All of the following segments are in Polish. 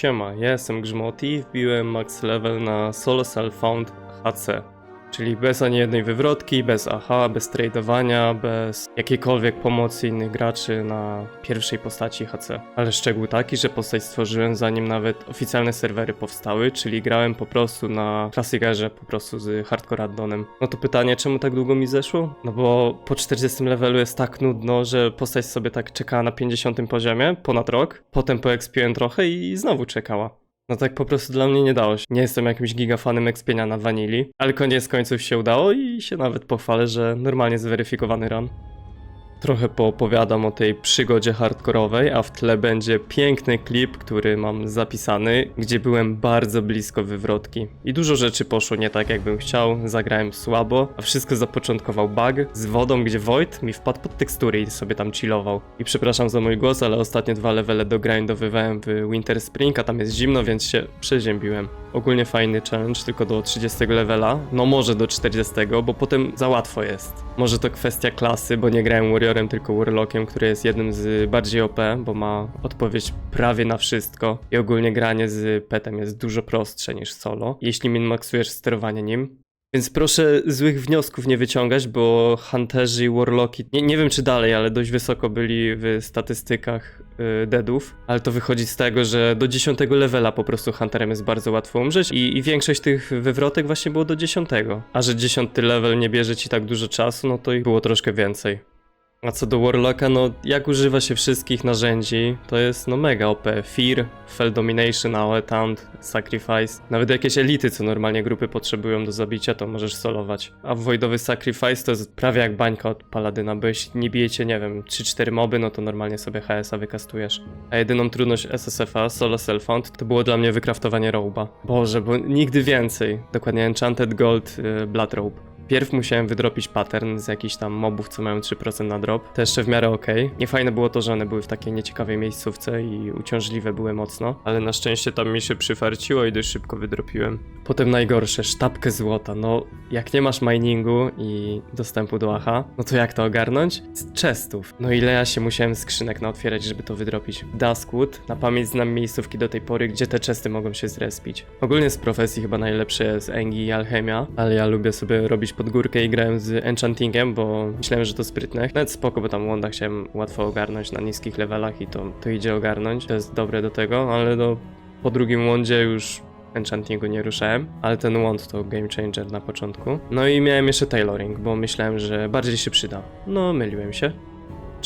Siema, ja jestem Grzmoti i wbiłem max level na Solo Self Found HC. Czyli bez ani jednej wywrotki, bez AHA, bez tradowania, bez jakiejkolwiek pomocy innych graczy na pierwszej postaci HC. Ale szczegół taki, że postać stworzyłem zanim nawet oficjalne serwery powstały, czyli grałem po prostu na klasykerze, po prostu z hardcore addonem. No to pytanie, czemu tak długo mi zeszło? No bo po 40 levelu jest tak nudno, że postać sobie tak czekała na 50 poziomie, ponad rok, potem poekspiłem trochę i znowu czekała. No tak po prostu dla mnie nie dało się. Nie jestem jakimś gigafanem expienia na wanili, ale koniec końców się udało i się nawet pochwalę, że normalnie zweryfikowany run. Trochę poopowiadam o tej przygodzie hardkorowej, a w tle będzie piękny klip, który mam zapisany, gdzie byłem bardzo blisko wywrotki. I dużo rzeczy poszło nie tak, jakbym chciał, zagrałem słabo, a wszystko zapoczątkował bug z wodą, gdzie Void mi wpadł pod tekstury i sobie tam chillował. I przepraszam za mój głos, ale ostatnie dwa levele dogrindowywałem w Winter Spring, a tam jest zimno, więc się przeziębiłem. Ogólnie fajny challenge, tylko do 30 levela, no może do 40, bo potem za łatwo jest. Może to kwestia klasy, bo nie grałem Tylko Warlockiem, który jest jednym z bardziej OP, bo ma odpowiedź prawie na wszystko. I ogólnie granie z petem jest dużo prostsze niż solo, jeśli minmaxujesz sterowanie nim. Więc proszę złych wniosków nie wyciągać, bo Hunterzy i Warlocki, nie, nie wiem czy dalej, ale dość wysoko byli w statystykach y, deadów, ale to wychodzi z tego, że do 10 levela po prostu Hunterem jest bardzo łatwo umrzeć i, i większość tych wywrotek właśnie było do 10. A że 10 level nie bierze ci tak dużo czasu, no to ich było troszkę więcej. A co do Warlocka, no jak używa się wszystkich narzędzi, to jest no mega OP. Fear, Fell Domination, AOE Taunt, Sacrifice. Nawet jakieś elity, co normalnie grupy potrzebują do zabicia, to możesz solować. A Voidowy Sacrifice to jest prawie jak bańka od Paladyna, bo jeśli nie bijecie, nie wiem, 3-4 moby, no to normalnie sobie HS-a wykastujesz. A jedyną trudność SSF-a, Solo Self to było dla mnie wykraftowanie Roba. Boże, bo nigdy więcej. Dokładnie Enchanted Gold y, Blood Robe. Pierw musiałem wydropić pattern z jakichś tam mobów, co mają 3% na drop. To jeszcze w miarę okej. Niefajne było to, że one były w takiej nieciekawej miejscówce i uciążliwe były mocno. Ale na szczęście tam mi się przyfarciło i dość szybko wydropiłem. Potem najgorsze, sztabkę złota. No, jak nie masz miningu i dostępu do AHA, no to jak to ogarnąć? Z chestów. No ile ja się musiałem skrzynek naotwierać, żeby to wydropić. Duskwood, na pamięć znam miejscówki do tej pory, gdzie te chesty mogą się zrespić. Ogólnie z profesji chyba najlepsze jest Engi i Alchemia, ale ja lubię sobie robić pod górkę i grałem z Enchantingiem, bo myślałem, że to sprytne. Nawet spoko, bo tam Wanda chciałem łatwo ogarnąć na niskich levelach i to, to idzie ogarnąć. To jest dobre do tego, ale do, po drugim Wondzie już Enchantingu nie ruszałem, ale ten Wand to game changer na początku. No i miałem jeszcze tailoring, bo myślałem, że bardziej się przyda. No, myliłem się.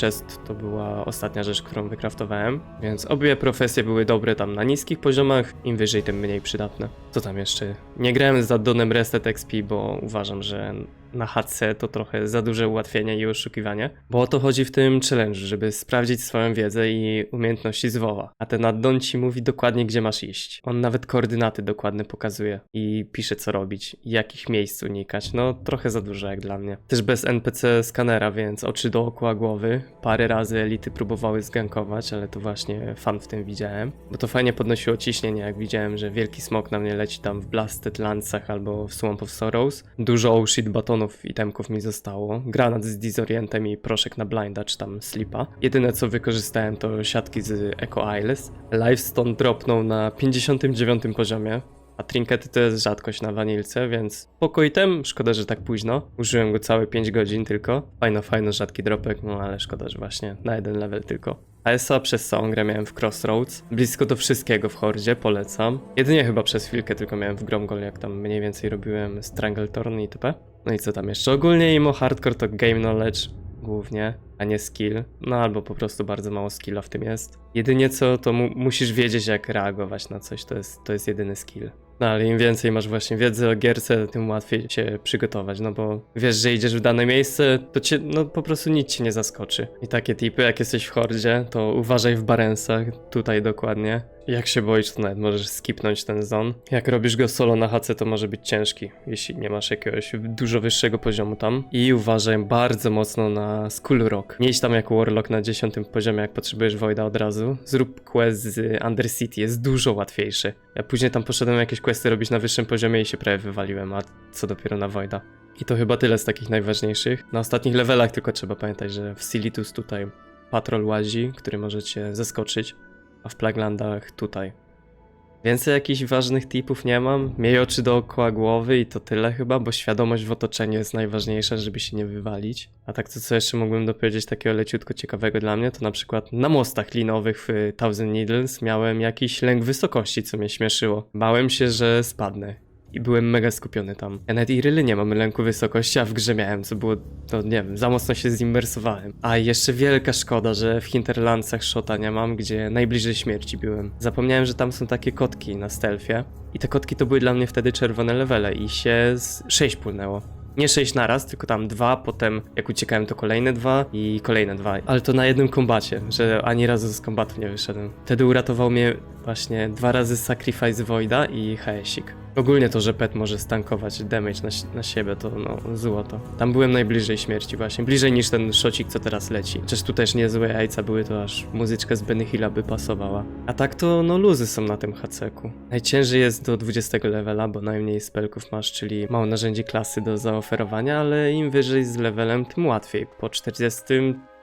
Chest to była ostatnia rzecz, którą wykraftowałem, więc obie profesje były dobre tam na niskich poziomach, im wyżej, tym mniej przydatne. Co tam jeszcze? Nie grałem z addonem Restet XP, bo uważam, że na HC to trochę za duże ułatwienie i oszukiwanie, bo o to chodzi w tym challenge, żeby sprawdzić swoją wiedzę i umiejętności z WoWa. A ten addon ci mówi dokładnie, gdzie masz iść. On nawet koordynaty dokładnie pokazuje i pisze, co robić, jakich miejsc unikać. No, trochę za dużo jak dla mnie. Też bez NPC skanera, więc oczy dookoła głowy. Parę razy elity próbowały zgankować, ale to właśnie fan w tym widziałem. Bo to fajnie podnosiło ciśnienie, jak widziałem, że wielki smok na mnie leci tam w Blasted Landsach albo w Swamp of Sorrows. Dużo oh shit batonów i temków mi zostało. Granat z Disorientem i proszek na blinda czy tam slipa. Jedyne co wykorzystałem to siatki z Echo Isles. Livestone dropnął na 59 poziomie. A trinkety to jest rzadkość na wanilce, więc pokoitem, szkoda, że tak późno. Użyłem go całe 5 godzin tylko. Fajno, fajno, rzadki dropek, no ale szkoda, że właśnie na jeden level tylko. ASA przez całą grę miałem w Crossroads. Blisko do wszystkiego w Hordzie, polecam. Jedynie chyba przez chwilkę tylko miałem w Gromgol, jak tam mniej więcej robiłem Strangletorn itp. No i co tam jeszcze? Ogólnie imo hardcore to game knowledge głównie, a nie skill. No albo po prostu bardzo mało skilla w tym jest. Jedynie co, to mu musisz wiedzieć jak reagować na coś, to jest, to jest jedyny skill. No ale im więcej masz właśnie wiedzy o gierce, tym łatwiej się przygotować, no bo wiesz, że idziesz w dane miejsce, to cię, no po prostu nic cię nie zaskoczy. I takie tipy, jak jesteś w hordzie, to uważaj w barensach, tutaj dokładnie. Jak się boisz, to nawet możesz skipnąć ten zon. Jak robisz go solo na HC, to może być ciężki, jeśli nie masz jakiegoś dużo wyższego poziomu tam. I uważaj bardzo mocno na Skull Rock. Nie idź tam jako Warlock na 10 poziomie, jak potrzebujesz Voida od razu. Zrób quest z Undercity, jest dużo łatwiejszy. Ja później tam poszedłem jakieś questy robić na wyższym poziomie i się prawie wywaliłem, a co dopiero na Voida. I to chyba tyle z takich najważniejszych. Na ostatnich levelach tylko trzeba pamiętać, że w Silitus tutaj patrol łazi, który możecie zaskoczyć, a w Plaglandach tutaj. Więcej jakichś ważnych tipów nie mam. Miej oczy dookoła głowy i to tyle chyba, bo świadomość w otoczeniu jest najważniejsza, żeby się nie wywalić. A tak to co jeszcze mógłbym dopowiedzieć takiego leciutko ciekawego dla mnie, to na przykład na mostach linowych w Thousand Needles miałem jakiś lęk wysokości, co mnie śmieszyło. Bałem się, że spadnę. I byłem mega skupiony tam. Ja nawet i ryly nie mam lęku wysokości, a w grze miałem, co było, to nie wiem, za mocno się zimmersowałem. A jeszcze wielka szkoda, że w Hinterlandsach shota nie mam, gdzie najbliżej śmierci byłem. Zapomniałem, że tam są takie kotki na stealthie. I te kotki to były dla mnie wtedy czerwone levele i się z 6 płynęło. Nie 6 naraz, tylko tam dwa, potem jak uciekałem to kolejne dwa i kolejne dwa. Ale to na jednym kombacie, że ani razu z kombatu nie wyszedłem. Wtedy uratował mnie właśnie dwa razy Sacrifice Voida i Haesik. Ogólnie to, że pet może stankować damage na, na siebie, to no złoto. Tam byłem najbliżej śmierci właśnie, bliżej niż ten szocik, co teraz leci. Chociaż tu też niezłe jajca były, to aż muzyczka z Benny Hilla by pasowała. A tak to no luzy są na tym HC-ku. Najciężej jest do 20 levela, bo najmniej spelków masz, czyli mało narzędzi klasy do zaoferowania, ale im wyżej z levelem, tym łatwiej. Po 40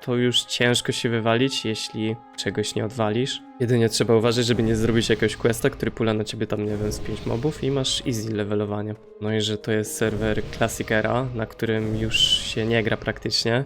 to już ciężko się wywalić, jeśli czegoś nie odwalisz. Jedynie trzeba uważać, żeby nie zrobić jakiegoś questa, który pula na ciebie tam, nie wiem, z 5 mobów i masz easy levelowanie. No i że to jest serwer Classic Era, na którym już się nie gra praktycznie.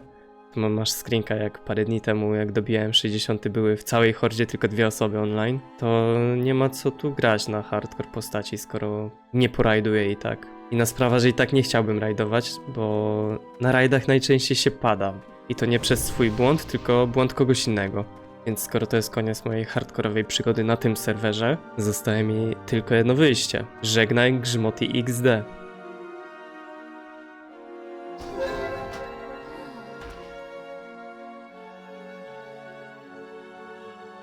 Tu masz screenka jak parę dni temu, jak dobijałem 60, były w całej hordzie tylko dwie osoby online. To nie ma co tu grać na hardcore postaci, skoro nie porajduję i tak. Inna sprawa, że i tak nie chciałbym rajdować, bo na rajdach najczęściej się pada. I to nie przez swój błąd, tylko błąd kogoś innego. Więc skoro to jest koniec mojej hardkorowej przygody na tym serwerze, zostaje mi tylko jedno wyjście. Żegnaj Grzmoty XD.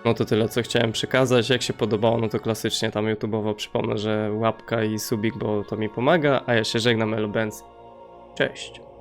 No to tyle, co chciałem przekazać. Jak się podobało, no to klasycznie tam YouTube'owo przypomnę, że łapka i subik, bo to mi pomaga, a ja się żegnam, Elo Benz. Cześć.